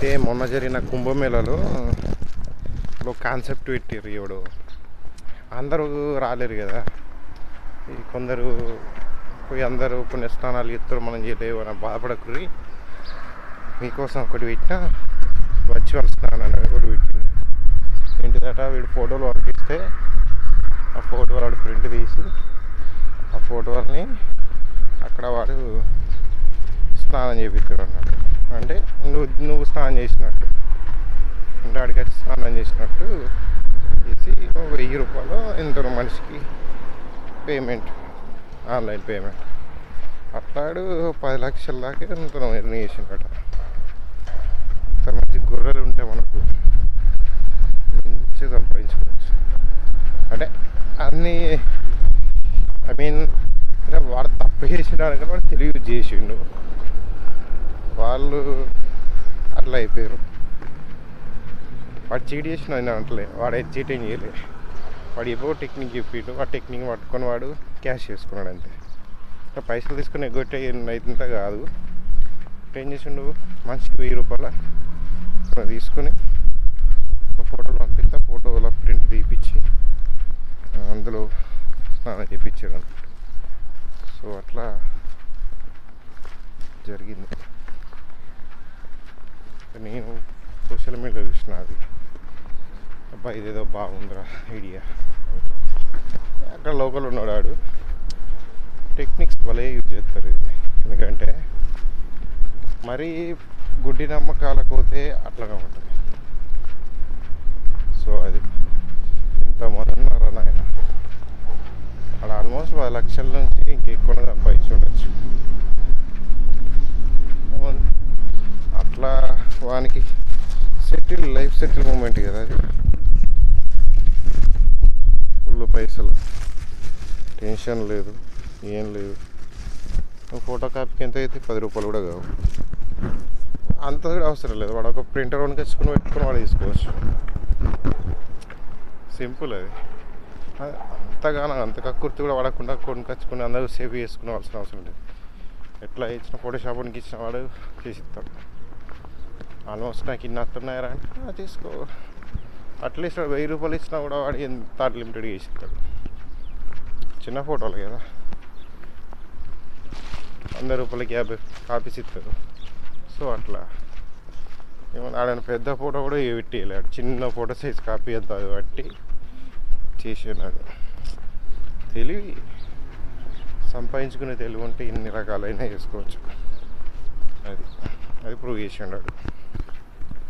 అయితే మొన్న జరిగిన కుంభమేళలో ఒక కాన్సెప్ట్ పెట్టారు ఎవడు. అందరూ రాలేరు కదా. ఈ కొందరు పోయి అందరూ కొన్ని స్నానాలు ఇస్తారు మనం చేయలేవు అని బాధపడకుర్రి. మీకోసం ఒకటి పెట్టినా వర్చువల్ స్నానం అనేది ఒకటి పెట్టింది. ఏంటిదట వీడు ఫోటోలు పంపిస్తే ఆ ఫోటో వాడు ప్రింట్ తీసి ఆ ఫోటోని అక్కడ వాడు స్నానం చేపిస్తారు అన్నట్టు అంటే నువ్వు నువ్వు స్నానం చేసినట్టు. అంటే వచ్చి స్నానం చేసినట్టు చేసి వెయ్యి రూపాయలు ఎంతో మనిషికి పేమెంట్ ఆన్లైన్ పేమెంట్ అట్లాడు పది లక్షల దాకా ఎంతో ఎర్న్ చేసిండట ఇంత మంచి గొర్రెలు ఉంటే మనకు మంచిగా సంపాదించుకోవచ్చు. అంటే అన్నీ ఐ మీన్ అంటే వాడు తప్పు చేసినాడు వాడు తెలియజేసిండు చేసిండు. వాళ్ళు అట్లా అయిపోయారు. వాడు చీట్ చేసిన ఆయన అంటలే వాడు చీటింగ్ చేయలే. వాడు ఏవో టెక్నిక్ చెప్పిండు ఆ టెక్నిక్ పట్టుకొని వాడు క్యాష్ చేసుకున్నాడు అంతే. ఇట్లా పైసలు తీసుకుని ఎగ్గొట్టే అయితే కాదు. ఏం చేసిండు? మనిషికి వెయ్యి రూపాయల తీసుకొని ఫోటోలు పంపిస్తే ఫోటోలో ప్రింట్ తీపిచ్చి అందులో స్నానం చేయించారు సో అట్లా జరిగింది. నేను సోషల్ మీడియా చూసిన అది. అబ్బా ఇదేదో బాగుందిరా ఐడియా. అక్కడ లోకల్ ఉన్నాడు ఆడు. టెక్నిక్స్ భలే యూజ్ చేస్తారు ఇది. ఎందుకంటే మరీ గుడ్డి నమ్మకాలకు పోతే అట్లానే ఉంటుంది. సో అది ఇంతమంది ఉన్నారా నాయన? అక్కడ ఆల్మోస్ట్ పది లక్షల నుంచి ఇంకెక్కువ సంపాదించి ఉండొచ్చు. మనకి సెటిల్ లైఫ్ సెటిల్ మూమెంట్ కదా అది. ఫుల్ పైసలు. టెన్షన్ లేదు ఏం లేదు. ఫోటో కాపీకి ఎంత అయితే పది రూపాయలు కూడా కావు. అంత కూడా అవసరం లేదు. వాడు ఒక ప్రింటర్ కొనుకొచ్చుకుని పెట్టుకుని వాడు తీసుకోవచ్చు. సింపుల్ అది. అంతగానో అంత కక్కుర్తి కూడా వాడకుండా కొనుకొచ్చుకుని అందరూ సేవ్ చేసుకోవాల్సిన అవసరం లేదు. ఎట్లా ఇచ్చిన ఫోటోషాప్ ఇచ్చిన వాడు చేసిస్తాడు ఆల్మోస్ట్ నాకు ఇన్ని వస్తున్నాయరా అంటే తీసుకో. అట్లీస్ట్ వెయ్యి రూపాయలు ఇచ్చినా కూడా వాడు ఎంత లిమిటెడ్ చేసిస్తాడు. చిన్న ఫోటోలు కదా. వంద రూపాయలకి యాభై కాపీస్ ఇస్తారు. సో అట్లా. ఏమన్నా ఆడని పెద్ద ఫోటో కూడా పెట్టేయలేడు చిన్న ఫోటో సైజ్ కాపీ అంత అది బట్టి చేసినాడు. తెలివి. సంపాదించుకునే తెలివి ఉంటే ఇన్ని రకాలైన చేసుకోవచ్చు. అది. అది ప్రూవ్ చేసి ఉన్నాడు